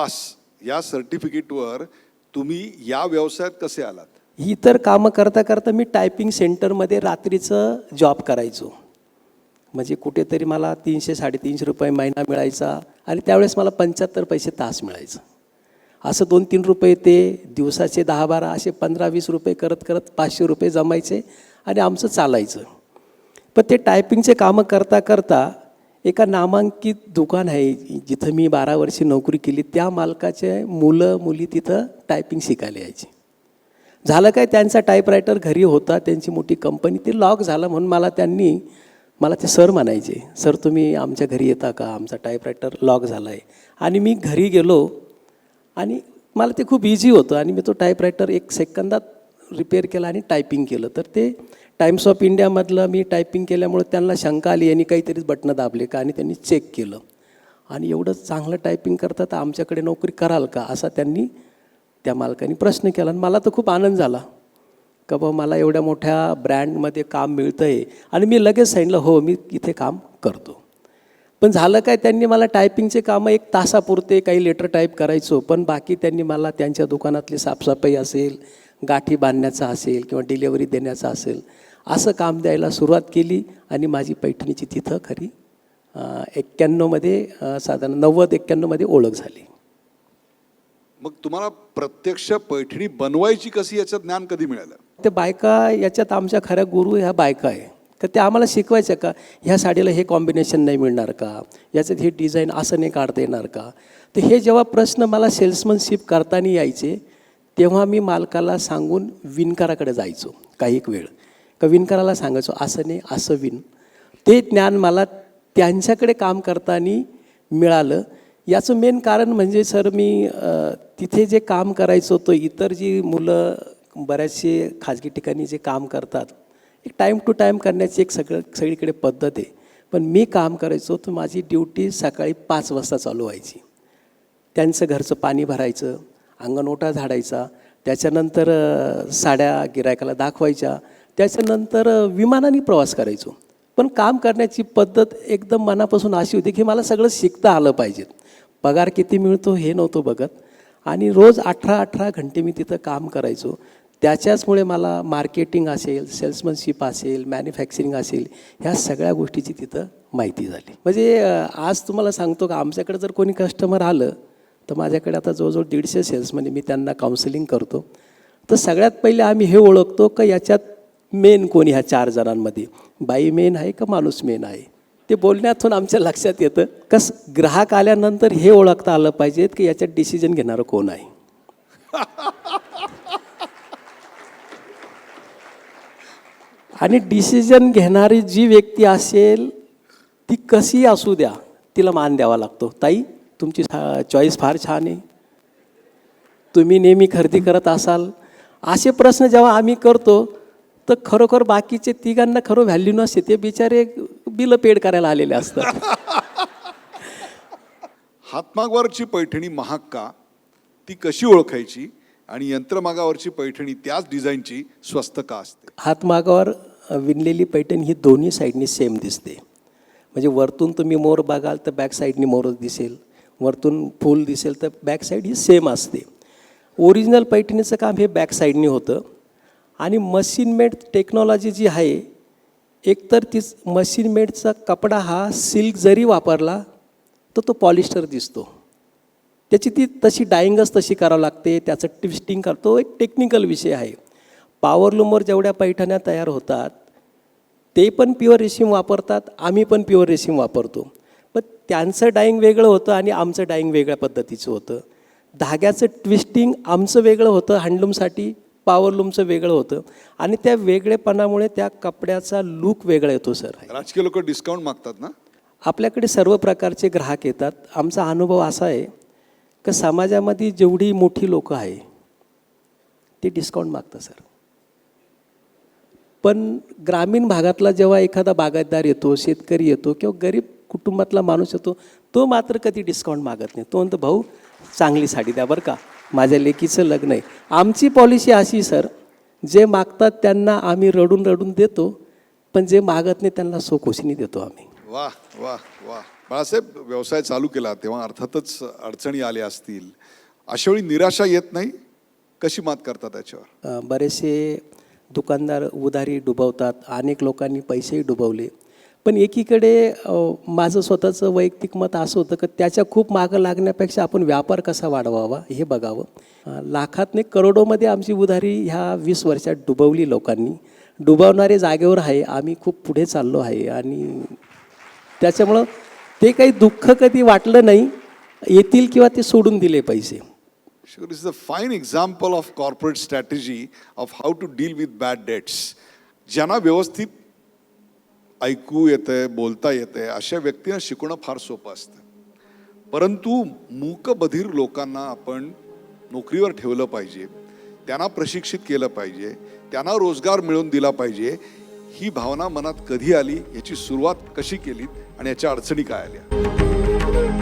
Pass या सर्टिफिकेटवर तुम्ही या व्यवसायात कसे आलात? ही तर कामं करता करता मी टायपिंग सेंटरमध्ये रात्रीचं जॉब करायचो. म्हणजे कुठेतरी मला तीनशे साडेतीनशे रुपये महिना मिळायचा आणि त्यावेळेस मला पंच्याहत्तर पैसे तास मिळायचं. असं दोन तीन रुपये ते दिवसाचे दहा बारा असे पंधरा वीस रुपये करत करत पाचशे रुपये जमायचे आणि आमचं चालायचं. पण ते टायपिंगचे कामं करता करता एका नामांकित दुकान आहे जिथं मी बारा वर्षी नोकरी केली. त्या मालकाचे मुलं मुली तिथं टायपिंग शिकायला यायची. झालं काय त्यांचा टाईपरायटर घरी होता त्यांची मोठी कंपनी ते लॉक झालं म्हणून मला त्यांनी मला ते सर म्हणायचे सर तुम्ही आमच्या घरी येता का? आमचा टाईपरायटर लॉक झाला आहे आणि मी घरी गेलो आणि मला ते खूप इझी होतं आणि मी तो टाईपरायटर एक सेकंदात रिपेअर केला आणि टायपिंग केलं. तर ते टाइम्स ऑफ इंडियामधलं मी टायपिंग केल्यामुळे त्यांना शंका आली यांनी काहीतरीच बटणं दाबले का आणि त्यांनी चेक केलं. आणि एवढं चांगलं टायपिंग करता तर आमच्याकडे नोकरी कराल का? असा त्यांनी त्या मालकाने प्रश्न केला. आणि मला तर खूप आनंद झाला. का बाबा मला एवढ्या मोठ्या ब्रँडमध्ये काम मिळतं आहे आणि मी लगेच सांगितलं हो मी इथे काम करतो. पण झालं काय त्यांनी मला टायपिंगचे कामं एक तासापुरते काही लेटर टाईप करायचो. पण बाकी त्यांनी मला त्यांच्या दुकानातली साफसफाई असेल गाठी बांधण्याचा असेल किंवा डिलेवरी देण्याचा असेल असं काम द्यायला सुरुवात केली आणि माझी पैठणीची तिथं खरी एक्क्याण्णवमध्ये साधारण नव्वद एक्क्याण्णवमध्ये ओळख झाली. मग तुम्हाला प्रत्यक्ष पैठणी बनवायची कशी याचं ज्ञान कधी मिळालं? ते बायका याच्यात आमच्या खऱ्या गुरु ह्या बायका आहे. तर ते आम्हाला शिकवायचं का ह्या साडीला हे कॉम्बिनेशन नाही मिळणार का? याच्यात हे डिझाईन असं नाही काढता येणार का? तर हे जेव्हा प्रश्न मला सेल्समनशिप करताना यायचे तेव्हा मी मालकाला सांगून विणकाराकडे जायचो काही एक वेळ. का विणकाराला सांगायचो असं नाही असं विण. ते ज्ञान मला त्यांच्याकडे काम करताना मिळालं. याचं मेन कारण म्हणजे सर मी तिथे जे काम करायचो तो इतर जी मुलं बऱ्याचशे खाजगी ठिकाणी जे काम करतात एक टाईम टू टाईम करण्याची एक सगळं सगळीकडे पद्धत आहे. पण मी काम करायचो तर माझी ड्युटी सकाळी पाच वाजता चालू व्हायची. त्यांचं घरचं पाणी भरायचं अंगणोटा झाडायचा त्याच्यानंतर साड्या गिरायकाला दाखवायच्या त्याच्यानंतर विमानाने प्रवास करायचो. पण काम करण्याची पद्धत एकदम मनापासून अशी होती की मला सगळं शिकता आलं पाहिजे. पगार किती मिळतो हे नव्हतं बघत. आणि रोज अठरा अठरा घंटे मी तिथं काम करायचो. त्याच्याचमुळे मला मार्केटिंग असेल सेल्समनशिप असेल मॅन्युफॅक्चरिंग असेल ह्या सगळ्या गोष्टीची तिथं माहिती झाली. म्हणजे आज तुम्हाला सांगतो का आमच्याकडे जर कोणी कस्टमर आलं तर माझ्याकडे आता जवळजवळ दीडशे सेल्समध्ये मी त्यांना काउन्सिलिंग करतो. तर सगळ्यात पहिले आम्ही हे ओळखतो का याच्यात मेन कोणी ह्या चार जणांमध्ये? बाई मेन आहे का माणूस मेन आहे? ते बोलण्यातून आमच्या लक्षात येतं कस ग्राहक आल्यानंतर हे ओळखता आलं पाहिजेत की याच्यात डिसिजन घेणारं कोण आहे? आणि डिसिजन घेणारी जी व्यक्ती असेल ती कशी असू द्या तिला मान द्यावा लागतो. ताई तुमची चॉईस फार छान आहे. तुम्ही नेहमी खरेदी करत असाल. असे प्रश्न जेव्हा आम्ही करतो तर खरोखर बाकीचे तिघांना खरं व्हॅल्यू नसते. ते बिचारे बिलं पेड करायला आलेले असतात. हातमागावरची पैठणी महाग का? ती कशी ओळखायची? आणि यंत्रमागावरची पैठणी त्याच डिझाईनची स्वस्त का असते? हातमागावर विणलेली पैठण ही दोन्ही साईडनी सेम दिसते. म्हणजे वरतून तुम्ही मोर बघाल तर बॅक साईडनी मोरच दिसेल. वरतून फूल दिसेल तर बॅक साईड ही सेम असते. ओरिजिनल पैठणीचं काम हे बॅक साईडने होतं. आणि मशीन मेड टेक्नॉलॉजी जी आहे एकतर तीच मशीन मेडचा कपडा हा सिल्क जरी वापरला तर तो पॉलिस्टर दिसतो. त्याची ती तशी डाईंगच तशी करावं लागते त्याचं ट्विस्टिंग करतो एक टेक्निकल विषय आहे. पावरलूमवर जेवढ्या पैठण्या तयार होतात ते पण प्युअर रेशीम वापरतात आम्ही पण प्युअर रेशीम वापरतो. पण त्यांचं डाईंग वेगळं होतं आणि आमचं डाईंग वेगळ्या पद्धतीचं होतं. धाग्याचं ट्विस्टिंग आमचं वेगळं होतं हँडलूमसाठी पॉवर लूमचं वेगळं होतं. आणि त्या वेगळेपणामुळे त्या कपड्याचा लूक वेगळा येतो सर राजकीय लोक डिस्काउंट मागतात ना? आपल्याकडे सर्व प्रकारचे ग्राहक येतात. आमचा अनुभव असा आहे की समाजामध्ये जेवढी मोठी लोकं आहे ते डिस्काउंट मागतात सर पण ग्रामीण भागातला जेव्हा एखादा बागायतदार येतो शेतकरी येतो किंवा गरीब कुटुंबातला माणूस येतो तो मात्र कधी डिस्काउंट मागत नाही. तो म्हणतो भाऊ चांगली साडी द्या बरं का. माझ्या लेकीचं लग्न आहे. आमची पॉलिसी अशी सर जे मागतात त्यांना आम्ही रडून रडून देतो पण जे मागत नाही त्यांना सोखोशीने देतो आम्ही. वा वा वा बाळासाहेब व्यवसाय चालू केला तेव्हा अर्थातच अडचणी आल्या असतील. अशा वेळी निराशा येत नाही? कशी मात करता त्याच्यावर? बरेचसे दुकानदार उधारी डुबवतात अनेक लोकांनी पैसेही डुबवले. पण एकीकडे माझं स्वतःचं वैयक्तिक मत असं होतं की त्याच्या खूप मागं लागण्यापेक्षा आपण व्यापार कसा वाढवावा हे बघावं. लाखातने करोडोमध्ये आमची उधारी ह्या वीस वर्षात डुबवली लोकांनी. डुबवणारे जागेवर आहे आम्ही खूप पुढे चाललो आहे आणि त्याच्यामुळं ते काही दुःख कधी वाटलं नाही येतील किंवा ते सोडून दिले पैसे. Sure, it's a fine example of corporate strategy of how to deal with bad debts. ज्यांना व्यवस्थित ऐकू येतंय बोलता येतंय अशा व्यक्तींना शिकवणं फार सोपं असतं परंतु मूकबधीर लोकांना आपण नोकरीवर ठेवलं पाहिजे त्यांना प्रशिक्षित केलं पाहिजे त्यांना रोजगार मिळवून दिला पाहिजे ही भावना मनात कधी आली याची सुरुवात कशी केली आणि याच्या अडचणी काय आल्या